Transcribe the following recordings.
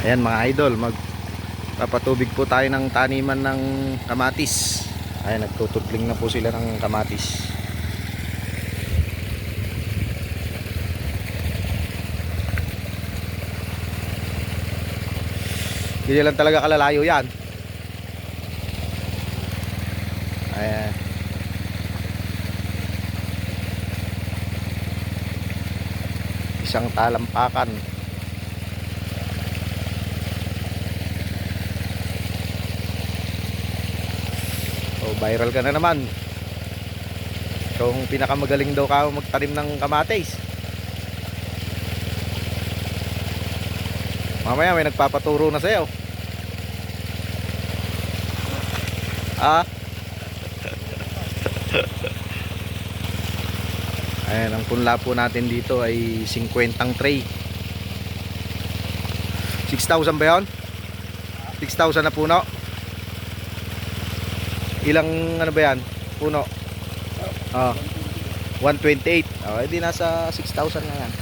Ayan mga idol, mag papatubig po tayo ng taniman ng kamatis. Ayan, nagtutupling na po sila ng kamatis. Hindi lang talaga kalalayo yan. Ayan. Isang talampakan. Viral ka na naman. Kung pinakamagaling daw ka magtanim ng kamatis. Mamaya may nagpapaturo na sa'yo. Ah? Ayan, ang punla po natin dito ay 50 tray. 6,000 ba yun? 6,000 na puno? Ilang ano ba yan? Puno? Oh, 128. Oh, edi nasa 6,000 na yan.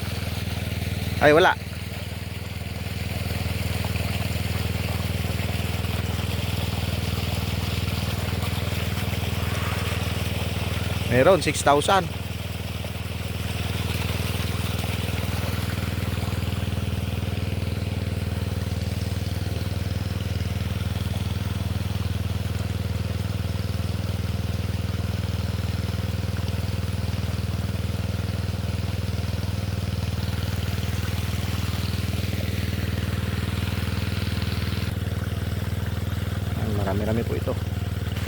Ay, wala. Meron, 6,000. Ay, Marami-rami po ito.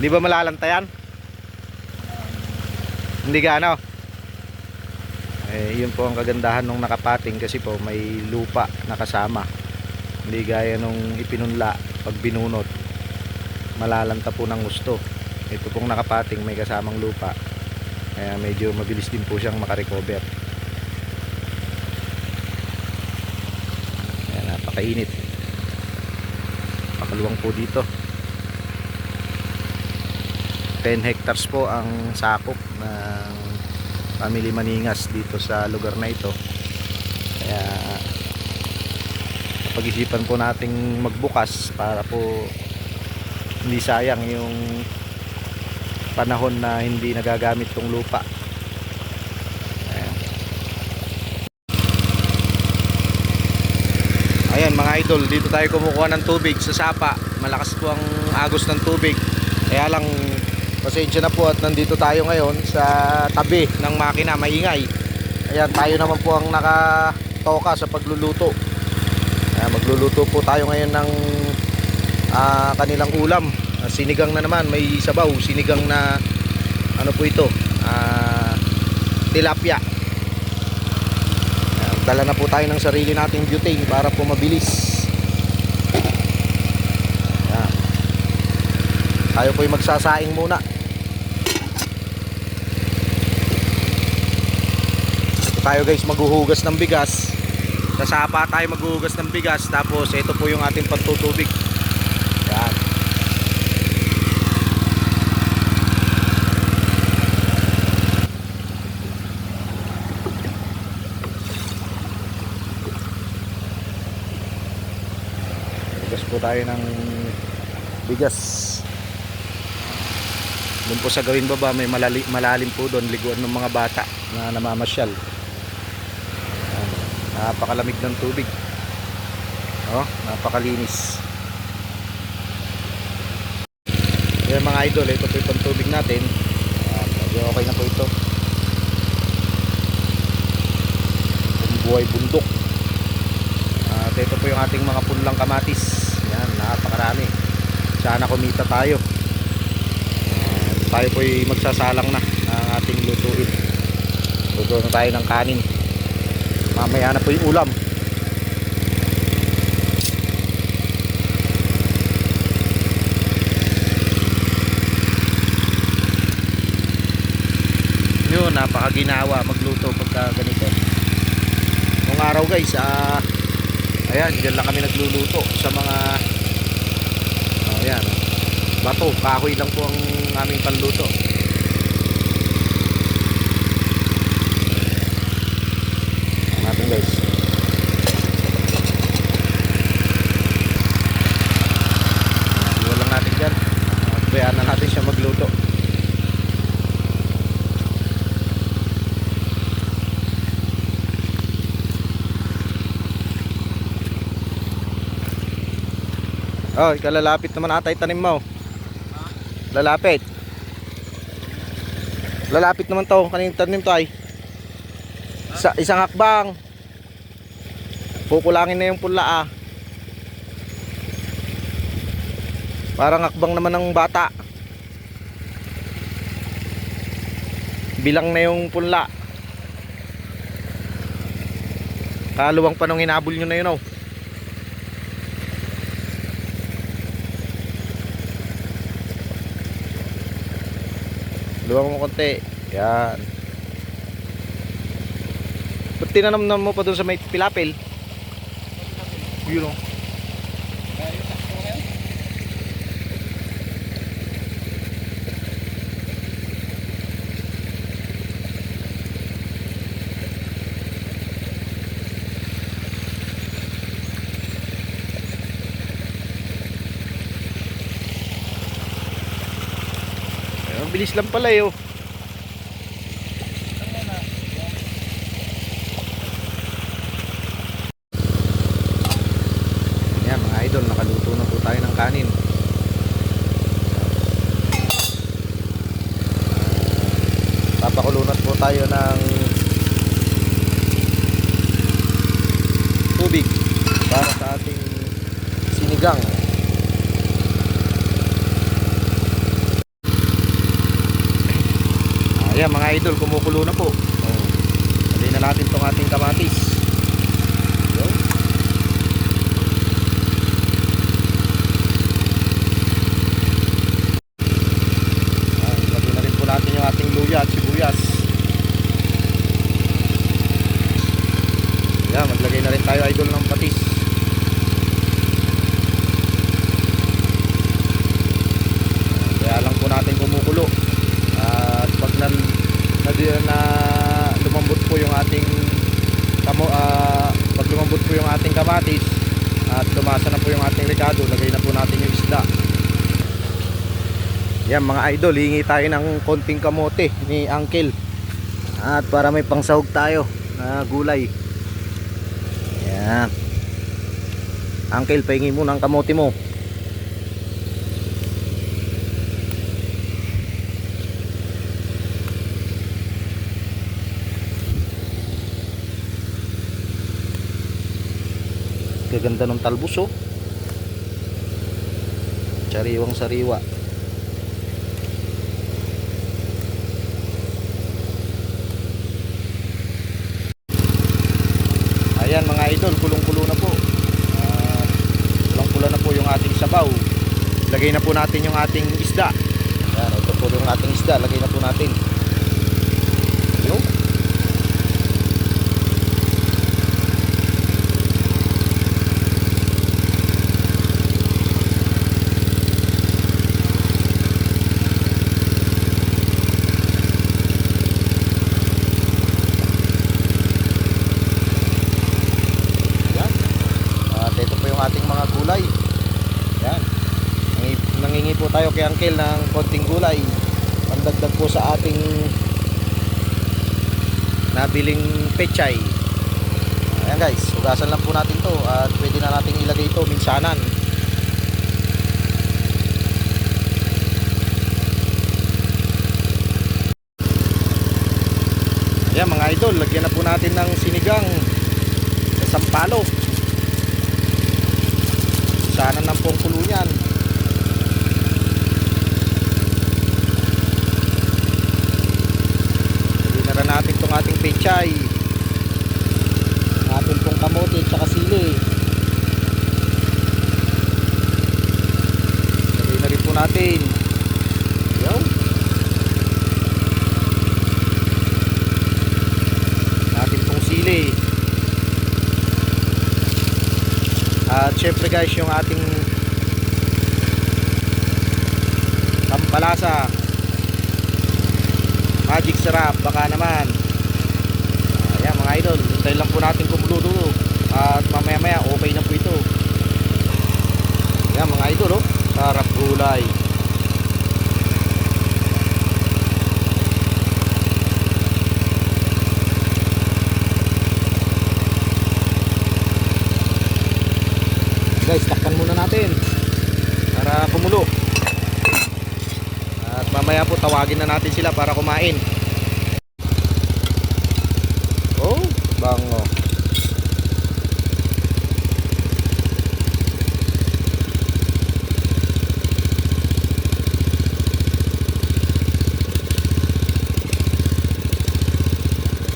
Di ba malalantayan? Hindi gaano. Eh, yun po ang kagandahan ng nakapating kasi po may lupa nakasama. Hindi gaya nung ipinunla pag binunot. Malalanta po ng gusto. Ito pong nakapating may kasamang lupa. Kaya medyo mabilis din po siyang makarecover. Kaya napakainit. Pakaluwang po dito. 10 hectares po ang sakop ng family Maningas dito sa lugar na ito. Kaya pag-isipan po nating magbukas para po hindi sayang yung panahon na hindi nagagamit tong lupa. Ayan. ayan mga idol dito tayo kumukuha ng tubig sa sapa. Malakas po ang agos ng tubig. Kaya lang pasensya na po at nandito tayo ngayon sa tabi ng makina maingay. Ayan tayo naman po ang nakatoka sa pagluluto. Ayan, magluluto po tayo ngayon ng ah, kanilang ulam. Ah, sinigang na naman may sabaw sinigang na ano po ito ah, tilapia. Ayan, dala na po tayo ng sarili nating butane para po mabilis ayan tayo po'y magsasaing muna. Ito tayo guys maghuhugas ng bigas. Sa sapa tayo maghuhugas ng bigas tapos ito po yung ating pantutubig yan. Hugas po tayo ng bigas doon po sa gawin baba may malali, malalim po doon liguan ng mga bata na namamasyal. Napakalamig ng tubig. Oh, napakalinis. Ayan mga idol ito po yung tubig natin. Medyo okay na po ito. Buhay bundok. At ito po yung ating mga punlang kamatis. Yan napakarami. Sana kumita tayo tayo po'y magsasalang na ang ating lutuin. Luto tayo ng kanin. Mamaya na po yung ulam. Yun napakaginawa magluto pagka ganito. Nung araw guys ah ayan dyan lang kami nagluluto sa mga oh, ayan bato kahoy lang po ang aming panluto. Ang natin guys. Iwan lang natin dyan. At bayaan na natin siya magluto. Oh, ikalalapit naman atay tanim mo. Lalapit. Lalapit naman to. Kaning tanim to ay. Sa, isang hakbang. Kukulangin na yung pula ah. Parang hakbang naman ng bata. Bilang na yung punla. Kaluwang pa nung nyo na yun oh. Luwang mo konti. Yan. Ba't tinanam mo pa dun sa may pilapil? Yun oh. Ang bilis lang pala eh oh. Idol, nakaluto na po tayo ng kanin. Papakulunat po tayo ng tubig para sa ating sinigang. Ayan mga idol, kumukulo na po. Oh. Dali na natin tong ating kamatis. Ah, Lagyan na rin po natin yung ating luya at sibuyas. Ayan, maglagay na rin tayo idol ng patis. Ayan, Kaya lang po natin kumukulo. At pag na, na, lumambot po yung ating kamo, ah, pag lumambot po yung ating kamatis at tumasa na po yung ating rekado, lagay na po natin yung isda. Yan mga idol, hingi tayo ng konting kamote ni Uncle. At para may pangsahog tayo na gulay. Yan. Uncle, pahingi mo ng kamote mo. Gaganda ng talbos oh. Sariwang sariwa. Ayan mga idol, kulong-kulo na po. Uh, kulong-kulo na po yung ating sabaw. Lagay na po natin yung ating isda. Ayan, ito po yung ating isda. Lagay na po natin. Yun. Yan. At ito po yung ating mga gulay. Yan. Nangi- Nangingi po tayo kay Uncle ng konting gulay. Pandagdag po sa ating nabiling pechay. Ayan guys, hugasan lang po natin to at pwede na natin ilagay ito minsanan. Ayan mga idol, lagyan na po natin ng sinigang sa sampalo. Sana ng pong kulo niyan. Hindi na rin natin itong ating pechay. Ang ating pong kamote at saka sili. Lagay na rin po natin. Yaw. Natin pong sili. At syempre guys, yung ating pampalasa. Magic sarap, baka naman. Ayan mga idol, hintayin lang po natin kumulo at mamaya maya okay na po ito. Ayan mga idol oh, sarap gulay guys, takpan muna natin na kumulo. At mamaya po tawagin na natin sila para kumain. Oh, bango.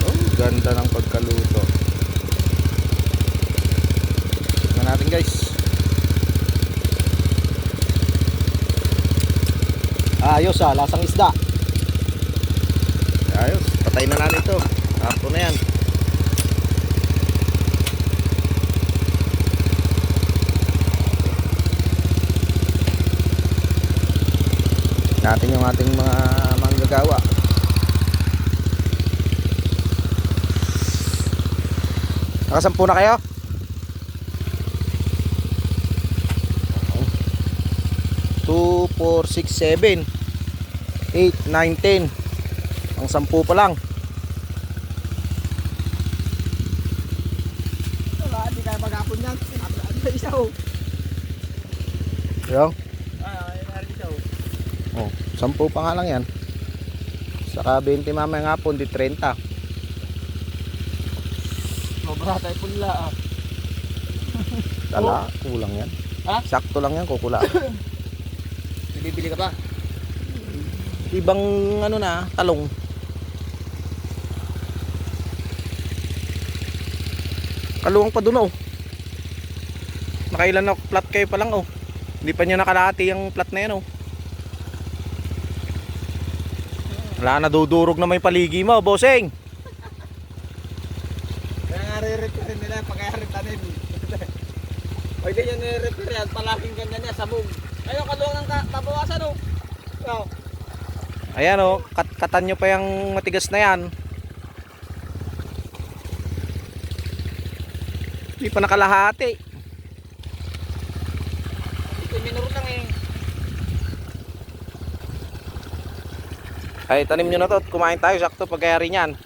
Oh, ganda ng pagkaluto. Tignan natin guys. Ayos ah, lasang isda. Ayos, patay na natin ito. Tapo na yan. Natin yung ating mga manggagawa. Nakasampu na kayo? Two, four, six, seven, eight, nine, ten. Ang sampu pa lang. Wala, hindi kaya maghapon yan. Ano sa isa oh. Yung? Ah, oh. Oh, sampu pa nga lang yan. Saka 20 mamaya nga po, di 30. Sobra tayo punla ah. Tala, kulang yan. Ha? Sakto lang yan, kukula. Bibili ka pa? Ibang ano na, talong. Kaluwang pa dun oh. Nakailan na plat kayo pa lang oh. Hindi pa niya nakalahati yung plat na yan oh. Wala na dudurog na may paligi mo, bossing. Kaya nga nila pagkaya tanim. Pwede yan re-repair yan, palaging ganyan yan, sabog. Ayun, kaluwang ng tabawasan. Oh. Ayan oh, kat katan nyo pa yung matigas na yan. Hindi pa nakalahati. Ito minuro lang eh. Ay, tanim nyo na to kumain tayo. Sakto pagkayari niyan.